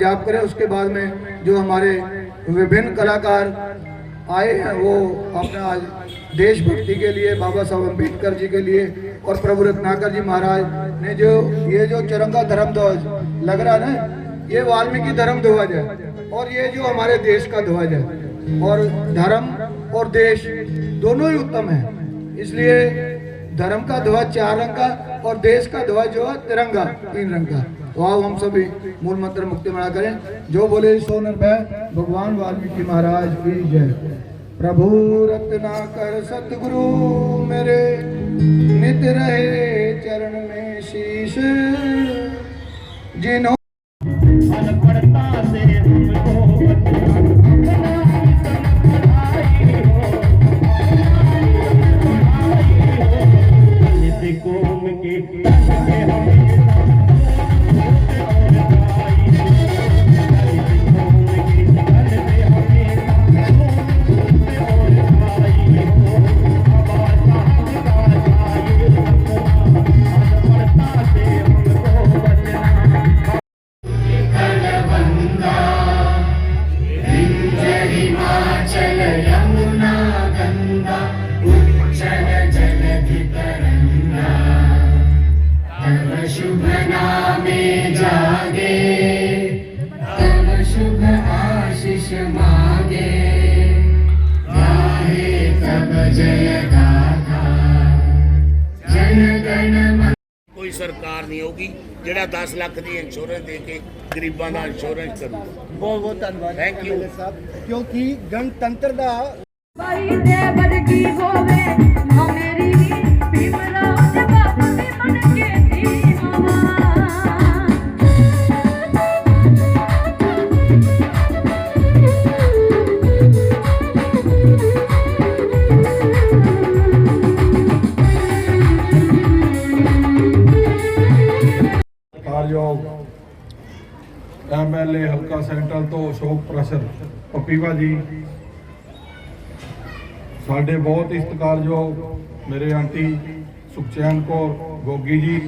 जाप करें, उसके बाद में जो हमारे विभिन्न कलाकार आए हैं, वो अपना आज देशभक्ति के लिए, बाबा साहब अंबेडकर जी के लिए और प्रभु रत्नाकर जी महाराज ने जो, ये जो तिरंगा धर्म ध्वज लग रहा है ये वाल्मीकि धर्म ध्वज है और ये जो हमारे देश का ध्वज है और धर्म और देश दोनों ही उत्तम है। इसलिए धर्म का ध्वज चार रंग का और देश का ध्वज जो है तिरंगा, तीन रंग का। तो आओ हम सभी मूल मंत्र मुक्ति मना करें जो बोले सो निर्भय भगवान वाल्मीकि महाराज की जय प्रभु रत्ना कर सतगुरु मेरे नित रहे चरण में शीश जिन्हों ਕੋਈ ਸਰਕਾਰ ਨਹੀਂ ਹੋਊਗੀ ਜਿਹੜਾ 10 ਲੱਖ ਦੀ ਇੰਸ਼ੋਰੈਂਸ ਦੇ ਕੇ ਗਰੀਬਾਂ ਦਾ ਇੰਸ਼ੋਰੈਂਸ ਕਰੂਗਾ ਬਹੁਤ ਬਹੁਤ ਧੰਨਵਾਦ you. ਐਮਐਲਏ ਸਾਹਿਬ ਕਿਉਂਕਿ ਗਣਤੰਤਰ ਦਾ ਬਾਈ ਦੇ ਵਰਗੀ ਹੋਵੇ ਮੇਰੀ ਐਮਐਲਏ ਹਲਕਾ ਸੈਂਟਰਲ ਤੋਂ ਅਸ਼ੋਕ ਪ੍ਰਸ਼ਰ ਪੱਪੀਵਾ ਜੀ ਸਾਡੇ ਬਹੁਤ ਹੀ ਸਤਿਕਾਰਯੋਗ ਮੇਰੇ ਆਂਟੀ ਸੁਖਚੈਨ ਕੌਰ ਗੋਗੀ ਜੀ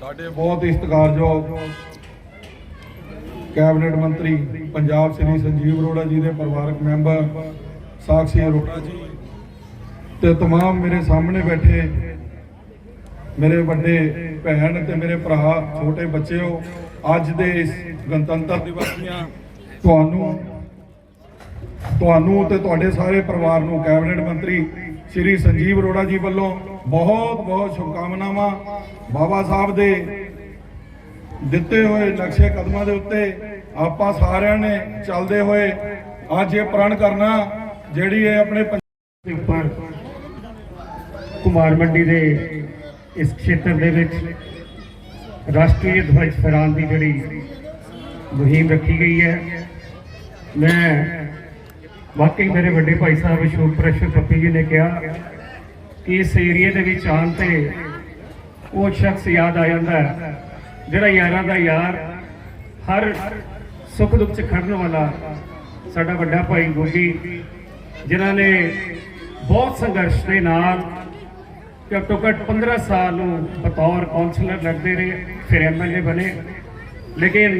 ਸਾਡੇ ਬਹੁਤ ਹੀ ਸਤਿਕਾਰਯੋਗ ਕੈਬਨਿਟ ਮੰਤਰੀ ਪੰਜਾਬ ਸ੍ਰੀ ਸੰਜੀਵ ਅਰੋੜਾ ਜੀ ਦੇ ਪਰਿਵਾਰਕ ਮੈਂਬਰ ਸਾਕਸ਼ੀ ਅਰੋੜਾ ਜੀ ਤੇ तमाम ਮੇਰੇ ਸਾਹਮਣੇ ਬੈਠੇ ਮੇਰੇ ਵੱਡੇ ਭੈਣ ਤੇ ਮੇਰੇ ਭਰਾ ਛੋਟੇ ਬੱਚਿਓ ਅੱਜ ਦੇ ਇਸ ਗਣਤੰਤਰ ਦਿਵਸ ਦੀਆਂ ਤੁਹਾਨੂੰ ਤੁਹਾਨੂੰ ਤੇ ਤੁਹਾਡੇ ਸਾਰੇ ਪਰਿਵਾਰ ਨੂੰ ਕੈਬਨਿਟ ਮੰਤਰੀ ਸ਼੍ਰੀ ਸੰਜੀਵ ਅਰੋੜਾ ਜੀ ਵੱਲੋਂ ਬਹੁਤ ਬਹੁਤ ਸ਼ੁਭਕਾਮਨਾਵਾਂ। ਬਾਬਾ ਸਾਹਿਬ ਦੇ ਦਿੱਤੇ ਹੋਏ ਨਕਸ਼ੇ ਕਦਮਾਂ ਦੇ ਉੱਤੇ ਆਪਾਂ ਸਾਰਿਆਂ ਨੇ ਚੱਲਦੇ ਹੋਏ ਅੱਜ ਇਹ ਪ੍ਰਣ ਕਰਨਾ, ਜਿਹੜੀ ਇਹ ਆਪਣੇ ਦੇ ਉੱਪਰ ਕੁਮਾਰ ਮੰਡੀ ਦੇ ਇਸ ਖੇਤਰ ਦੇ ਵਿੱਚ ਰਾਸ਼ਟਰੀ ਧਵਜ ਫਹਿਰਾਉਣ ਦੀ ਜਿਹੜੀ ਮੁਹਿੰਮ ਰੱਖੀ ਗਈ ਹੈ, ਮੈਂ ਵਾਕਈ ਮੇਰੇ ਵੱਡੇ ਭਾਈ ਸਾਹਿਬ ਅਸ਼ੋਕ ਪ੍ਰਸ਼ਰ ਪੱਪੀ ਜੀ ਨੇ ਕਿਹਾ ਕਿ ਇਸ ਏਰੀਏ ਦੇ ਵਿੱਚ ਆਉਣ ਤੇ ਉਹ ਸ਼ਖਸ ਯਾਦ ਆ ਜਾਂਦਾ ਹੈ, ਜਿਹੜਾ ਯਾਰਾਂ ਦਾ ਯਾਰ ਹਰ ਸੁੱਖ ਦੁੱਖ 'ਚ ਖੜਨ ਵਾਲਾ ਸਾਡਾ ਵੱਡਾ ਭਾਈ ਗੋਗੀ, ਜਿਨ੍ਹਾਂ ਨੇ ਬਹੁਤ ਸੰਘਰਸ਼ ਦੇ ਨਾਲ ਘੱਟੋ ਘੱਟ 15 ਸਾਲ ਨੂੰ ਬਤੌਰ ਕਾਉਂਸਲਰ ਲੱਗਦੇ ਰਹੇ। ਫਿਰ ਐਮਐਲਏ ਬਣੇ। ਲੇਕਿਨ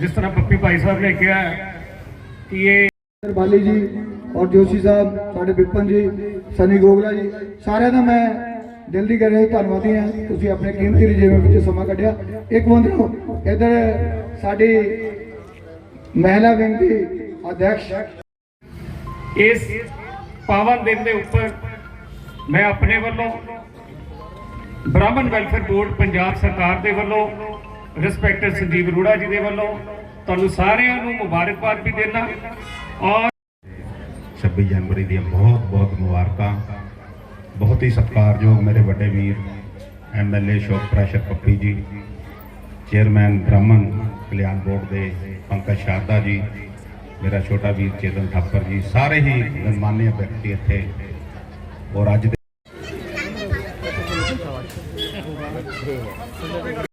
ਜਿਸ ਤਰ੍ਹਾਂ ਪੱਪੀ ਭਾਈ ਸਾਹਿਬ ਨੇ ਕਿਹਾ ਕਿ ਇਹ ਬਾਲੀ ਜੀ ਔਰ ਜੋਸ਼ੀ ਸਾਹਿਬ ਸਾਡੇ ਵਿਪਨ ਜੀ ਸਨੀ ਗੋਗਲਾ ਜੀ ਸਾਰਿਆਂ ਦਾ ਮੈਂ ਦਿਲ ਦੀ ਕਰੇ ਧੰਨਵਾਦੀ ਹਾਂ। ਤੁਸੀਂ ਆਪਣੇ ਕੀਮਤੀ ਰਜੇਵੇਂ ਵਿੱਚ ਸਮਾਂ ਕੱਢਿਆ। ਇੱਕ ਬੰਦੋ ਇਧਰ ਸਾਡੀ ਮਹਿਲਾ ਵਿੰਗ ਦੀ ਅਧਿਕਸ਼ ਇਸ ਪਾਵਨ ਦਿਨ ਦੇ ਉੱਪਰ ਮੈਂ ਆਪਣੇ ਵੱਲੋਂ ਬ੍ਰਾਹਮਣ ਵੈਲਫੇਅਰ ਬੋਰਡ ਪੰਜਾਬ ਸਰਕਾਰ ਦੇ ਵੱਲੋਂ ਰਿਸਪੈਕਟਡ ਸੰਜੀਵ ਰੂੜਾ ਜੀ ਦੇ ਵੱਲੋਂ, ਤੁਹਾਨੂੰ ਸਾਰਿਆਂ ਨੂੰ ਮੁਬਾਰਕਬਾਦ ਵੀ ਦੇਣਾ ਔਰ 26 ਜਨਵਰੀ ਦੀਆਂ ਬਹੁਤ ਬਹੁਤ ਮੁਬਾਰਕਾਂ। ਬਹੁਤ ਹੀ ਸਤਿਕਾਰਯੋਗ ਮੇਰੇ ਵੱਡੇ ਵੀਰ ਐਮਐਲਏ ਸ਼ੋਕ ਪ੍ਰੈਸ਼ਰ ਪੱਪੀ ਜੀ, ਚੇਅਰਮੈਨ ਬ੍ਰਾਹਮਣ ਕਲਿਆਣ ਬੋਰਡ ਦੇ ਪੰਕਜ ਸ਼ਾਰਦਾ ਜੀ, ਮੇਰਾ ਛੋਟਾ ਵੀਰ ਚੇਤਨ ਥਾਪਰ ਜੀ, ਸਾਰੇ ਹੀ ਗਣਮਾਨਿਆ ਵਿਅਕਤੀ ਇੱਥੇ। ਔਰ ਅੱਜ से हैं।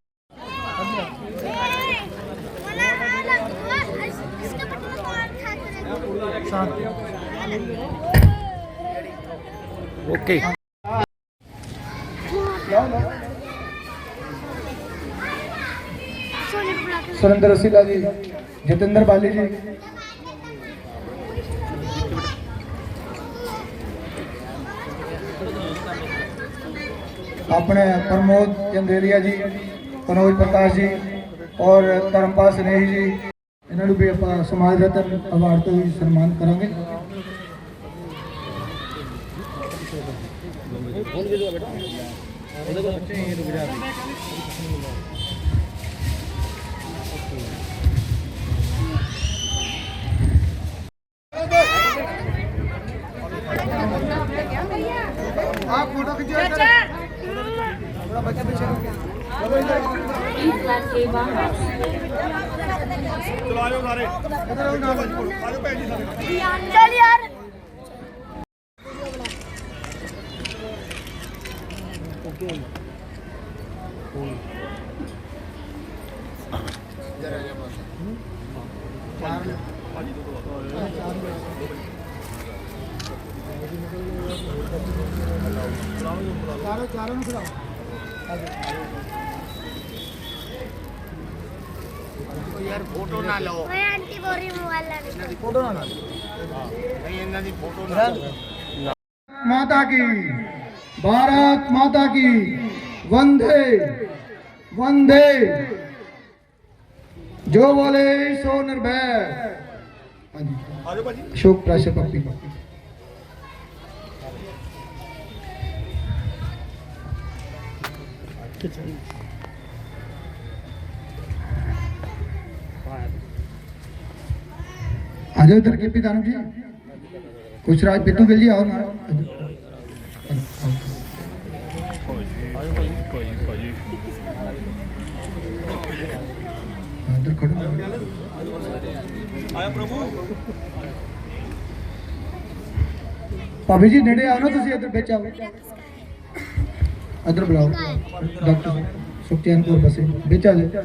ओके। सुरेंद्र रसीला जी जितेंद्र बाली जी। ਆਪਣੇ ਪ੍ਰਮੋਦ ਚੰਦੇਰੀਆ ਜੀ ਕਨੋਜ ਪ੍ਰਕਾਸ਼ ਜੀ ਔਰ ਧਰਮਪਾਲ ਸਨੇਹੀ ਜੀ ਇਹਨਾਂ ਨੂੰ ਵੀ ਆਪਾਂ ਸਮਾਜ ਰਤਨ ਅਵਾਰਡ ਤੋਂ ਵੀ ਸਨਮਾਨ ਕਰਾਂਗੇ आप फोटो खींचो ਚਲਾਇਓ ਸਾਰੇ ਚਲ ਯਾਰ। यार फ़ोटो ना लो। मैं आंटी बोल रही फ़ोटो ना नहीं फ़ोटो ना माता की भारत माता की वंदे वंदे। जो बोले सो निर्भय। अशोक प्राशपक्ति अशोक प्राशर पप्पी आ जाओ इधर के पी दानव जी कुछ राज पिट्टू गिल जी आओ ना इधर खड़ो ਆਇਆ ਪ੍ਰਭੂ ਭਾਬੀ ਜੀ ਨੇੜੇ ਆਓ ਨਾ ਤੁਸੀਂ ਇੱਧਰ ਵਿੱਚ ਆਓ ਇੱਧਰ ਬੁਲਾਓ। ਡਾਕਟਰ ਸੁਖਚੈਨ ਕੌਰ ਬਸੇ ਵਿੱਚ ਆ ਜਾਓ।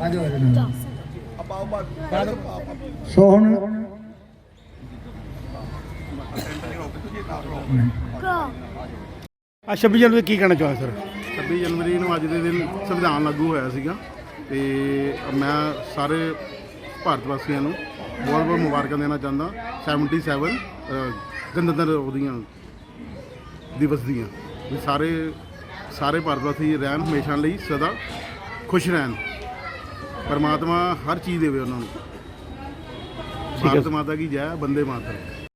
ਆ ਜਾਓ ਆ ਜਾਓ। ਸੋ ਹੁਣ क्रो ਆ 26 ਜਨਵਰੀ ਕੀ ਕਹਿਣਾ ਚਾਹੁੰਦੇ ਸਰ? 26 ਜਨਵਰੀ ਨੂੰ ਅੱਜ ਦੇ ਦਿਨ ਸੰਵਿਧਾਨ ਲਾਗੂ ਹੋਇਆ ਸੀਗਾ ਤੇ ਮੈਂ ਸਾਰੇ ਭਾਰਤ ਵਾਸੀਆਂ ਨੂੰ ਬਹੁਤ ਬਹੁਤ ਮੁਬਾਰਕਾਂ ਦੇਣਾ ਚਾਹੁੰਦਾ। 77 ਅਹ, ਗਣਤੰਤਰ ਉਹਦੀਆਂ ਦਿਵਸ ਦੀਆਂ। ਵੀ ਸਾਰੇ ਸਾਰੇ ਭਾਰਤ ਵਾਸੀ ਰਹਿਣ ਹਮੇਸ਼ਾ ਲਈ ਸਦਾ ਖੁਸ਼ ਰਹਿਣ। ਪਰਮਾਤਮਾ ਹਰ ਚੀਜ਼ ਦੇਵੇ ਉਹਨਾਂ ਨੂੰ। ਭਾਰਤ ਮਾਤਾ ਕੀ ਜੈ ਬੰਦੇ ਮਾਤਰਮ।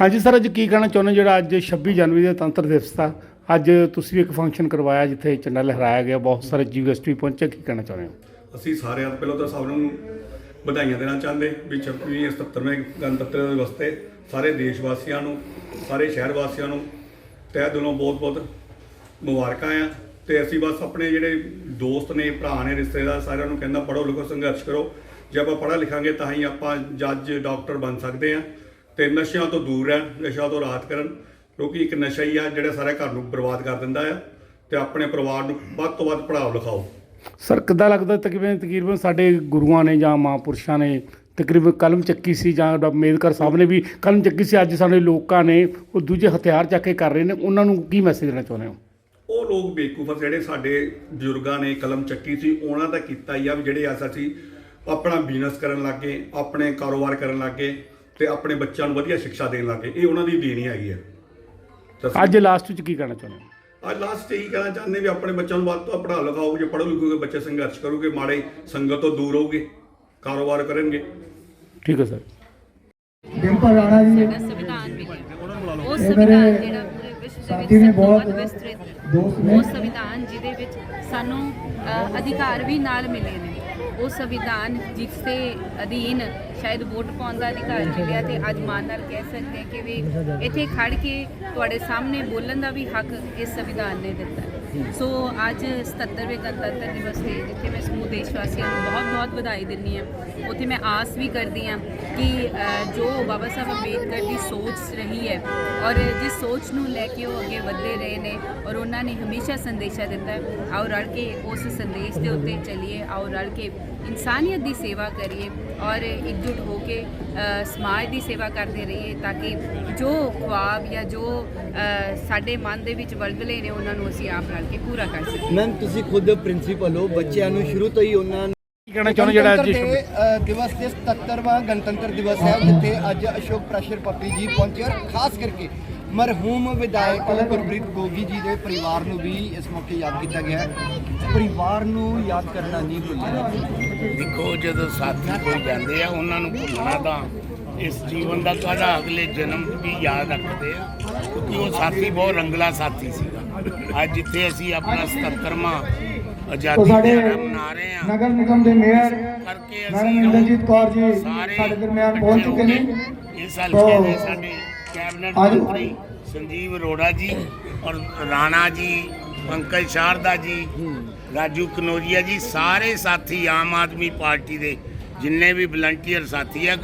ਹਾਂਜੀ ਸਰ ਅੱਜ ਕੀ ਕਹਿਣਾ ਚਾਹੁੰਦੇ ਜਿਹੜਾ ਅੱਜ 26 ਜਨਵਰੀ ਦਾ ਤੰਤਰ ਦਿਵਸ ਦਾ ਅੱਜ ਤੁਸੀਂ ਇੱਕ ਫੰਕਸ਼ਨ ਕਰਵਾਇਆ ਜਿੱਥੇ ਝੰਡਾ ਲਹਿਰਾਇਆ ਗਿਆ ਬਹੁਤ ਸਾਰੇ ਜੀਐਸਟੀ ਪਹੁੰਚੇ ਕੀ ਕਹਿਣਾ ਚਾਹੁੰਦੇ ਹੋ? ਅਸੀਂ ਸਾਰਿਆਂ ਤੋਂ ਪਹਿਲਾਂ ਤਾਂ ਸਭ ਨੂੰ ਵਧਾਈਆਂ ਦੇਣਾ ਚਾਹੁੰਦੇ ਵੀ 26ਵੀਂ 77ਵੇਂ ਗਣਤੰਤਰ ਦਿਵਸ ਤੇ ਸਾਰੇ ਦੇਸ਼ ਵਾਸੀਆਂ ਨੂੰ, ਸਾਰੇ ਸ਼ਹਿਰ ਵਾਸੀਆਂ ਨੂੰ ਤਹਿ ਦਿਲੋਂ ਬਹੁਤ-ਬਹੁਤ ਮੁਬਾਰਕਾਂ ਆ। ਤੇ ਅਸੀਂ ਬਸ ਆਪਣੇ ਜਿਹੜੇ ਦੋਸਤ ਨੇ, ਭਰਾ ਨੇ, ਰਿਸ਼ਤੇਦਾਰ ਸਾਰਿਆਂ ਨੂੰ ਕਹਿੰਦਾ ਪੜ੍ਹੋ ਲਿਖੋ, ਸੰਘਰਸ਼ ਕਰੋ। ਜੇ ਆਪਾਂ ਪੜ੍ਹਾ ਲਿਖਾਂਗੇ ਤਾਂ ਹੀ ਆਪਾਂ ਜੱਜ, ਡਾਕਟਰ ਬਣ ਸਕਦੇ ਆ। ਤੇ ਨਸ਼ਿਆਂ ਤੋਂ ਦੂਰ ਰਹਿਣ ਨਸ਼ਾ ਤੋਂ ਰਾਹਤ ਕਰਨ। ਕਿਉਂਕਿ ਇੱਕ ਨਸ਼ਾ ਹੀ ਆ ਜਿਹੜਾ ਸਾਰੇ ਘਰ ਨੂੰ ਬਰਬਾਦ ਕਰ ਦਿੰਦਾ ਆ। ਤੇ ਆਪਣੇ ਪਰਿਵਾਰ ਨੂੰ ਵੱਧ ਤੋਂ ਵੱਧ ਪੜ੍ਹਾਓ ਲਿਖਾਓ। ਸਰ ਕਿੱਦਾਂ ਲੱਗਦਾ ਤਕਰੀਬਨ ਤਕਰੀਬਨ ਸਾਡੇ ਗੁਰੂਆਂ ਨੇ ਜਾਂ ਮਹਾਂਪੁਰਸ਼ਾਂ ਨੇ ਤਕਰੀਬਨ ਕਲਮ ਚੱਕੀ ਸੀ ਜਾਂ ਅੰਬੇਦਕਰ ਸਾਹਿਬ ਨੇ ਵੀ ਕਲਮ ਚੱਕੀ ਸੀ ਅੱਜ ਸਾਡੇ ਲੋਕਾਂ ਨੇ ਉਹ ਦੂਜੇ ਹਥਿਆਰ ਚੱਕ ਕੇ ਕਰ ਰਹੇ ਨੇ। ਉਹਨਾਂ ਨੂੰ ਕੀ ਮੈਸੇਜ ਦੇਣਾ ਚਾਹੁੰਦੇ ਹੋ? ਉਹ ਲੋਕ ਬੇਵਕੂਫ ਆ ਜਿਹੜੇ ਸਾਡੇ ਬਜ਼ੁਰਗਾਂ ਨੇ ਕਲਮ ਚੱਕੀ ਸੀ ਉਹਨਾਂ ਦਾ ਕੀਤਾ ਹੀ ਆ ਵੀ ਜਿਹੜੇ ਐਸਾ ਸੀ ਆਪਣਾ ਬਿਜ਼ਨਸ ਕਰਨ ਲੱਗੇ ਆਪਣੇ ਕਾਰੋਬਾਰ ਕਰਨ ਲੱਗੇ ਤੇ ਆਪਣੇ ਬੱਚਿਆਂ ਨੂੰ ਵਧੀਆ ਸਿੱਖਿਆ ਦੇਣ ਲੱਗੇ। ਇਹ ਉਹਨਾਂ ਦੀ ਦੇਣੀ ਹੈਗੀ ਆ। ਅੱਜ ਲਾਸਟ ਵਿੱਚ ਕੀ ਕਹਿਣਾ ਚਾਹੁੰਦੇ ਹੋ? ਅੱਜ ਲਾਸਟ ਇਹੀ ਕਹਿਣਾ ਚਾਹੁੰਦੇ ਵੀ ਆਪਣੇ ਬੱਚਿਆਂ ਨੂੰ ਵੱਧ ਤੋਂ ਪੜ੍ਹਾ ਜੇ ਪੜ੍ਹ ਲਿਖੋਗੇ ਬੱਚੇ ਸੰਘਰਸ਼ ਕਰੋਗੇ ਮਾੜੇ ਸੰਗਤ ਤੋਂ ਦੂਰ ਹੋਗੇ ਕਾਰੋਬਾਰ ਕਰਨਗੇ। ਠੀਕ ਹੈ ਸਰ। ਡਿੰਪਲ ਰਾਣਾ ਜੀ ਸਾਡਾ ਸੰਵਿਧਾਨ ਵੀ ਉਹ ਸੰਵਿਧਾਨ ਜਿਹੜਾ ਪੂਰੇ ਵਿਸ਼ਵ ਦੇ ਵਿੱਚ ਬਹੁਤ ਵਿਸਤ੍ਰਿਤ ਉਹ ਸੰਵਿਧਾਨ ਜਿਹਦੇ ਵਿੱਚ ਸਾਨੂੰ ਅਧਿਕਾਰ ਵੀ ਨਾਲ ਮਿਲੇ ਨੇ। ਉਹ ਸੰਵਿਧਾਨ ਜਿਸ ਦੇ ਅਧੀਨ ਸ਼ਾਇਦ ਵੋਟ ਪਾਉਣ ਦਾ ਅਧਿਕਾਰ ਮਿਲਿਆ ਤੇ ਅੱਜ ਮਾਨ ਨਾਲ ਕਹਿ ਸਕਦੇ ਹਾਂ ਕਿ ਵੀ ਇੱਥੇ ਖੜ ਕੇ ਤੁਹਾਡੇ ਸਾਹਮਣੇ ਬੋਲਣ ਦਾ ਵੀ ਹੱਕ ਇਸ ਸੰਵਿਧਾਨ ਨੇ ਦਿੱਤਾ ਸੋ ਅੱਜ 77ਵੇਂ ਗਣਤੰਤਰ ਦਿਵਸ ਤੇ ਜਿੱਥੇ ਮੈਂ ਸਮੂਹ ਦੇਸ਼ ਵਾਸੀਆਂ ਨੂੰ ਬਹੁਤ-ਬਹੁਤ ਵਧਾਈ ਦਿੰਦੀ ਹਾਂ, ਉੱਥੇ ਮੈਂ ਆਸ ਵੀ ਕਰਦੀ ਹਾਂ ਕਿ ਜੋ ਬਾਬਾ ਸਾਹਿਬ ਅੰਬੇਦਕਰ ਦੀ ਸੋਚ ਰਹੀ ਹੈ ਔਰ ਜਿਸ ਸੋਚ ਨੂੰ ਲੈ ਕੇ ਉਹ ਅੱਗੇ ਵਧਦੇ ਰਹੇ ਨੇ ਔਰ ਉਹਨਾਂ ਨੇ ਹਮੇਸ਼ਾ ਸੰਦੇਸ਼ਾ ਦਿੱਤਾ ਆਓ ਰਲ ਕੇ ਉਸ ਸੰਦੇਸ਼ ਦੇ ਉੱਤੇ ਚੱਲੀਏ, ਆਓ ਰਲ ਕੇ ਇਨਸਾਨੀਅਤ ਦੀ ਸੇਵਾ ਕਰੀਏ ਔਰ ਇਕਜੁੱਟ ਹੋ ਕੇ ਸਮਾਜ ਦੀ ਸੇਵਾ ਕਰਦੇ ਰਹੀਏ ਤਾਂ ਕਿ ਜੋ ਖੁਆਬ ਜਾਂ ਜੋ ਸਾਡੇ ਮਨ ਦੇ ਵਿੱਚ ਵਲਵਲੇ ਨੇ ਉਹਨਾਂ ਨੂੰ ਅਸੀਂ ਆਪ ਰਲ ਕਰਕੇ ਪੂਰਾ ਕਰ ਸਕੀਏ। ਮੈਮ ਤੁਸੀਂ ਖੁਦ ਪ੍ਰਿੰਸੀਪਲ ਹੋ ਬੱਚਿਆਂ ਨੂੰ ਸ਼ੁਰੂ ਤੋਂ ਹੀ ਉਹਨਾਂ ਨੂੰ ਕੀ ਕਹਿਣਾ ਚਾਹੁੰਦੇ ਜਿਹੜਾ ਅੱਜ ਦੇ, ਦਿਵਸ ਤੇ 77ਵਾਂ ਗਣਤੰਤਰ ਦਿਵਸ ਹੈ ਜਿੱਥੇ ਅੱਜ ਅਸ਼ੋਕ ਪ੍ਰੈਸ਼ਰ ਪੱਪੀ ਜੀ ਪਹੁੰਚੇ ਔਰ ਖਾਸ ਕਰਕੇ ਮਰਹੂਮ ਵਿਧਾਇਕ ਗੁਰਪ੍ਰੀਤ ਗੋਗੀ ਜੀ ਦੇ ਪਰਿਵਾਰ ਨੂੰ ਵੀ ਇਸ ਮੌਕੇ ਯਾਦ ਕੀਤਾ ਗਿਆ ਪਰਿਵਾਰ ਨੂੰ ਯਾਦ ਕਰਨਾ ਨਹੀਂ ਭੁੱਲਣਾ। ਦੇਖੋ ਜਦੋਂ ਸਾਥੀ ਕੋਈ ਜਾਂਦੇ ਆ ਉਹਨਾਂ ਨੂੰ ਭੁੱਲਣਾ ਤਾਂ ਇਸ ਜੀਵਨ ਦਾ ਤੁਹਾਡਾ ਅਗਲੇ ਜਨਮ ਵੀ ਯਾਦ ਰੱਖਦੇ ਆ। ਕਿਉਂਕਿ ਉਹ ਸਾਥੀ ਬਹੁਤ ਰੰਗਲਾ ਸਾਥੀ ਸੀਗਾ। ਅੱਜ ਜਿੱਥੇ ਅਸੀਂ ਆਪਣਾ 77ਵਾਂ ਆਜ਼ਾਦੀ ਦਿਹਾੜਾ ਮਨਾ ਰਹੇ ਆ ਨਗਰ ਨਿਗਮ ਦੇ ਮੇਅਰ ਕਰਕੇ ਅਸੀਂ ਇੰਦਰਜੀਤ ਕੌਰ ਜੀ ਸਾਡੇ ਦਰਮਿਆਨ ਪਹੁੰਚ ਚੁੱਕੇ ਨੇ। ਇਸ ਸਾਲ ਕਹਿੰਦੇ ਸਾਡੇ ਕੈਬਨਿਟ ਅੱਜ- ਮੰਤਰੀ ਸੰਜੀਵ ਅਰੋੜਾ ਜੀ ਔਰ ਰਾਣਾ ਜੀ ਪੰਕਜ ਸ਼ਾਰਦਾ ਜੀ ਰਾਜੂ ਕਨੋਰੀਆ ਜੀ ਸਾਰੇ ਸਾਥੀ ਆਮ ਆਦਮੀ ਪਾਰਟੀ ਦੇ ਜਿੰਨੇ ਵੀ ਵਲੰਟੀਅਰ ਸਾਥੀ ਆ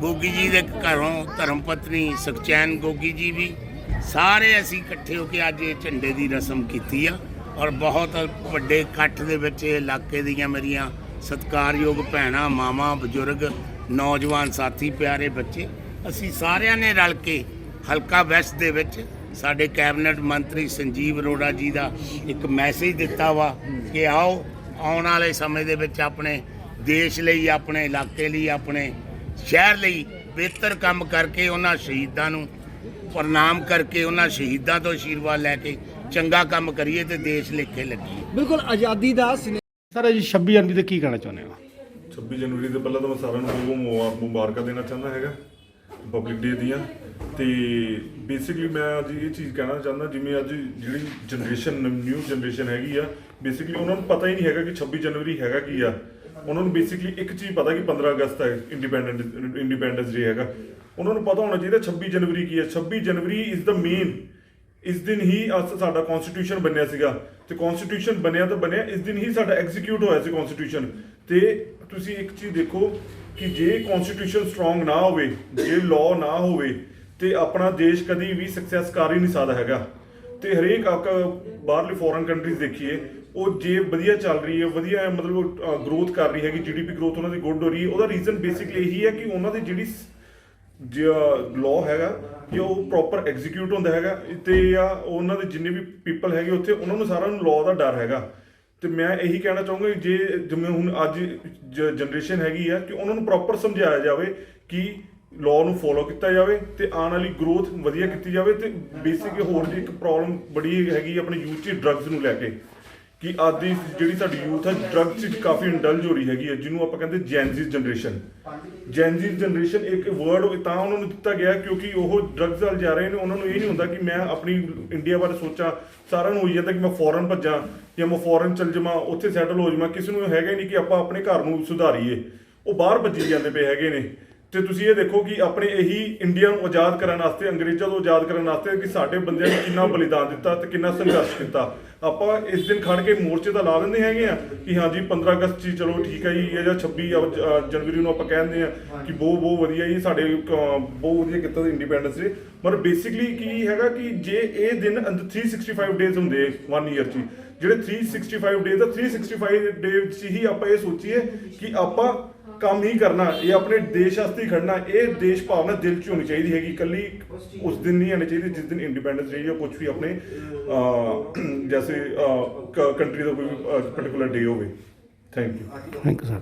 ਗੋਗੀ ਜੀ ਦੇ ਘਰੋਂ ਧਰਮ ਪਤਨੀ ਸੁਖਚੈਨ ਗੋਗੀ ਜੀ ਵੀ ਸਾਰੇ ਅਸੀਂ ਇਕੱਠੇ ਹੋ ਕੇ ਅੱਜ ਇਹ ਝੰਡੇ ਦੀ ਰਸਮ ਕੀਤੀ ਆ ਔਰ ਬਹੁਤ ਵੱਡੇ ਇਕੱਠ ਦੇ ਵਿੱਚ ਇਹ ਇਲਾਕੇ ਦੀਆਂ ਮੇਰੀਆਂ ਸਤਿਕਾਰਯੋਗ ਭੈਣਾਂ ਮਾਵਾਂ ਬਜ਼ੁਰਗ ਨੌਜਵਾਨ ਸਾਥੀ ਪਿਆਰੇ ਬੱਚੇ ਅਸੀਂ ਸਾਰਿਆਂ ਨੇ ਰਲ ਕੇ ਹਲਕਾ ਵੈਸਟ ਦੇ ਵਿੱਚ ਸਾਡੇ ਕੈਬਨਿਟ ਮੰਤਰੀ ਸੰਜੀਵ ਅਰੋੜਾ ਜੀ ਦਾ ਇੱਕ ਮੈਸੇਜ ਦਿੱਤਾ ਵਾ ਕਿ ਆਓ ਆਉਣ ਵਾਲੇ ਸਮੇਂ ਦੇ ਵਿੱਚ ਆਪਣੇ ਦੇਸ਼ ਲਈ ਆਪਣੇ ਇਲਾਕੇ ਲਈ ਆਪਣੇ ਸ਼ਹਿਰ ਲਈ ਬਿਹਤਰ ਕੰਮ ਕਰਕੇ ਉਹਨਾਂ ਸ਼ਹੀਦਾਂ ਨੂੰ ਪ੍ਰਣਾਮ ਕਰਕੇ ਉਹਨਾਂ ਸ਼ਹੀਦਾਂ ਤੋਂ ਆਸ਼ੀਰਵਾਦ ਲੈ ਕੇ ਚੰਗਾ ਕੰਮ ਕਰੀਏ ਤੇ ਦੇਸ਼ ਲੇਖੇ ਲੱਗੀਏ। ਬਿਲਕੁਲ ਆਜ਼ਾਦੀ ਦਾ ਸਰ ਅੱਜ 26 ਜਨਵਰੀ ਤੇ ਕੀ ਕਹਿਣਾ ਚਾਹੁੰਦੇ ਹੋ? 26 ਜਨਵਰੀ ਦੇ ਪਹਿਲਾਂ ਤਾਂ ਮੈਂ ਸਾਰਿਆਂ ਨੂੰ ਬਹੁਤ ਮੁਬਾਰਕਾਂ ਦੇਣਾ ਚਾਹੁੰਦਾ ਹੈਗਾ। ਪਬਲਿਕ ਡੇ ਦੀਆਂ। ਤੇ ਬੇਸਿਕਲੀ ਮੈਂ ਅੱਜ ਇਹ ਚੀਜ਼ ਕਹਿਣਾ ਚਾਹੁੰਦਾ, ਜਿਵੇਂ ਅੱਜ ਜਿਹੜੀ ਜਨਰੇਸ਼ਨ ਨਿਊ ਜਨਰੇਸ਼ਨ ਹੈਗੀ ਆ ਬੇਸਿਕਲੀ ਉਹਨਾਂ ਨੂੰ ਪਤਾ ਹੀ ਨਹੀਂ ਹੈਗਾ ਕਿ 26 ਜਨਵਰੀ ਹੈਗਾ ਕੀ ਆ। ਉਹਨਾਂ ਨੂੰ ਬੇਸਿਕਲੀ ਇੱਕ ਚੀਜ਼ ਪਤਾ ਕਿ 15 ਅਗਸਤ ਹੈ ਇੰਡੀਪੈਂਡੈਂਟ ਇੰਡੀਪੈਂਡੈਂਸ ਡੇ ਹੈਗਾ। ਉਹਨਾਂ ਨੂੰ ਪਤਾ ਹੋਣਾ ਚਾਹੀਦਾ 26 ਜਨਵਰੀ ਕੀ ਹੈ 26 ਜਨਵਰੀ ਇਜ਼ ਦਾ ਮੇਨ ਇਸ ਦਿਨ ਹੀ ਅਸ- ਸਾਡਾ ਕਨਸਟੀਟਿਊਸ਼ਨ ਬਣਿਆ ਸੀਗਾ। ਤੇ ਕਨਸਟੀਟਿਊਸ਼ਨ ਬਣਿਆ ਤਾਂ ਬਣਿਆ, ਇਸ ਦਿਨ ਹੀ ਸਾਡਾ ਐਗਜ਼ੀਕਿਊਟ ਹੋਇਆ ਸੀ ਕਨਸਟੀਟਿਊਸ਼ਨ ਤੇ ਤੁਸੀਂ ਇੱਕ ਚੀਜ਼ ਦੇਖੋ ਕਿ ਜੇ ਕਨਸਟੀਟਿਊਸ਼ਨ ਸਟਰੋਂਗ ਨਾ ਹੋਵੇ, ਜੇ ਲਾਅ ਨਾ ਹੋਵੇ, ਤੇ ਆਪਣਾ ਦੇਸ਼ ਕਦੀ ਵੀ ਸਕਸੈਸ ਕਰ ਹੀ ਨਹੀਂ ਸਕਦਾ ਹੈਗਾ। ਤੇ ਹਰੇਕ ਆਕ ਬਾਹਰਲੇ ਫੋਰਨ ਕੰਟਰੀਜ਼ ਦੇਖੀਏ, ਉਹ ਜੇ ਵਧੀਆ ਚੱਲ ਰਹੀ ਹੈ, ਵਧੀਆ ਮਤਲਬ ਗਰੋਥ ਕਰ ਰਹੀ ਹੈਗੀ ਜੀਡੀਪੀ ਗਰੋਥ ਉਹਨਾਂ ਦੀ ਗੁੱਡ ਹੋ ਰਹੀ ਹੈ, ਉਹਦਾ ਰੀਜ਼ਨ ਬੇਸਿਕਲੀ ਇਹੀ ਹੈ ਕਿ ਉਹਨਾਂ ਦੀ ਜਿਹੜੀ ਜੋ ਲਾਅ ਹੈਗਾ, ਕਿ ਉਹ ਪ੍ਰੋਪਰ ਐਗਜ਼ੀਕਿਊਟ ਹੁੰਦਾ ਹੈਗਾ, ਤੇ ਆ ਉਹਨਾਂ ਦੇ ਜਿੰਨੇ ਵੀ ਪੀਪਲ ਹੈਗੇ ਉੱਥੇ, ਉਹਨਾਂ ਨੂੰ ਸਾਰਿਆਂ ਨੂੰ ਲਾਅ ਦਾ ਡਰ ਹੈਗਾ। ਤੇ ਮੈਂ ਇਹੀ ਕਹਿਣਾ ਚਾਹੂੰਗਾ ਜੇ ਜਿਵੇਂ ਹੁਣ ਅੱਜ ਜਨਰੇਸ਼ਨ ਹੈਗੀ ਆ ਕਿ ਉਹਨਾਂ ਨੂੰ ਪ੍ਰੋਪਰ ਸਮਝਾਇਆ ਜਾਵੇ ਕਿ ਲਾਅ ਨੂੰ ਫੋਲੋ ਕੀਤਾ ਜਾਵੇ ਤੇ ਆਉਣ ਵਾਲੀ ਗਰੋਥ ਵਧੀਆ ਕੀਤੀ ਜਾਵੇ ਤੇ ਬੇਸਿਕ ਹੋਰ ਜੀ ਇੱਕ ਪ੍ਰੋਬਲਮ ਬੜੀ ਹੈਗੀ ਆਪਣੇ ਯੂਥ 'ਚ ਡਰੱਗਸ ਨੂੰ ਲੈ ਕੇ। ਕਿ ਅੱਜ ਦੀ ਜਿਹੜੀ ਸਾਡੀ ਯੂਥ ਹੈ ਡਰੱਗਸ 'ਚ ਕਾਫੀ ਇੰਡਲਜ ਹੋ ਰਹੀ ਹੈਗੀ ਹੈ, ਜਿਹਨੂੰ ਆਪਾਂ ਕਹਿੰਦੇ Gen Z generation Gen Z generation ਇੱਕ ਵਰਡ ਤਾਂ ਉਹਨਾਂ ਨੂੰ ਦਿੱਤਾ ਗਿਆ ਕਿਉਂਕਿ ਉਹ ਡਰੱਗਸ ਵੱਲ ਜਾ ਰਹੇ ਨੇ, ਉਹਨਾਂ ਨੂੰ ਇਹ ਨਹੀਂ ਹੁੰਦਾ ਕਿ ਮੈਂ ਆਪਣੀ ਇੰਡੀਆ ਬਾਰੇ ਸੋਚਾਂ, ਸਾਰਿਆਂ ਨੂੰ ਹੋਈ ਜਾਂਦਾ ਕਿ ਮੈਂ ਫੋਰਨ ਭੱਜਾਂ ਜਾਂ ਮੈਂ ਫੋਰਨ ਚਲ ਜਾਵਾਂ, ਉੱਥੇ ਸੈਟਲ ਹੋ ਜਾਵਾਂ। ਕਿਸੇ ਨੂੰ ਹੈਗਾ ਹੀ ਨਹੀਂ ਕਿ ਆਪਾਂ ਆਪਣੇ ਘਰ ਨੂੰ ਸੁਧਾਰੀਏ। ਉਹ ਬਾਹਰ ਭੱਜੀ ਜਾਂਦੇ ਪਏ ਹੈਗੇ ਨੇ। ਤੇ ਤੁਸੀਂ ਇਹ ਦੇਖੋ ਕਿ ਆਪਣੇ ਇਹੀ ਇੰਡੀਆ ਨੂੰ ਆਜ਼ਾਦ ਕਰਨ ਵਾਸਤੇ ਅੰਗਰੇਜ਼ਾਂ ਤੋਂ ਆਜ਼ਾਦ ਕਰਨ ਵਾਸਤੇ ਕਿ ਸਾਡੇ ਬੰਦਿਆਂ ਨੇ ਕਿੰਨਾ ਬਲੀਦਾਨ ਦਿੱਤਾ ਤੇ ਕਿੰਨਾ ਸੰਘਰਸ਼ ਕੀਤਾ। ਆਪਾਂ ਇਸ ਦਿਨ ਖੜ ਕੇ ਮੋਰਚੇ ਦਾ ਲਾ ਦਿੰਦੇ ਹੈਗੇ ਆ ਕਿ ਹਾਂਜੀ 15 ਅਗਸਤ ਜੀ ਚਲੋ ਠੀਕ ਹੈ ਜੀ ਇਹ ਜਾਂ 26 ਅ- ਅ- ਜਨਵਰੀ ਨੂੰ ਆਪਾਂ ਕਹਿੰਦੇ ਆ ਕਿ ਬਹੁਤ ਬਹੁਤ ਵਧੀਆ ਜੀ ਸਾਡੇ ਬਹੁਤ ਵਧੀਆ ਕੀਤਾ ਇੰਡੀਪੈਂਡੈਂਸ ਡੇ ਪਰ ਬੇਸਿਕਲੀ ਕੀ ਹੈਗਾ ਕਿ ਜੇ ਇਹ ਦਿਨ ਅੰਦਰ 365 ਡੇਜ਼ ਹੁੰਦੇ 1 ਈਅਰ 'ਚ ਜਿਹੜੇ 365 ਡੇਜ਼ ਆ 365 ਡੇਜ਼ 'ਚ ਹੀ ਆਪਾਂ ਇਹ ਸੋਚੀਏ ਕਿ ਆਪਾਂ ਕੰਮ ਹੀ ਕਰਨਾ, ਇਹ ਆਪਣੇ ਦੇਸ਼ ਵਾਸਤੇ ਹੀ ਖੜਨਾ, ਇਹ ਦੇਸ਼ ਭਾਵਨਾ ਦਿਲ 'ਚ ਹੋਣੀ ਚਾਹੀਦੀ ਹੈਗੀ, ਇਕੱਲੀ ਉਸ ਦਿਨ ਨਹੀਂ ਆਣੀ ਚਾਹੀਦੀ, ਜਿਸ ਦਿਨ ਇੰਡੀਪੈਂਡੈਂਸ ਡੇ ਜਾਂ ਕੁਝ ਵੀ ਆਪਣੇ ਜੈਸੇ ਕੰਟਰੀ ਦਾ ਕੋਈ ਪਰਟੀਕੁਲਰ ਡੇ ਹੋਵੇ। Thank you thank you sir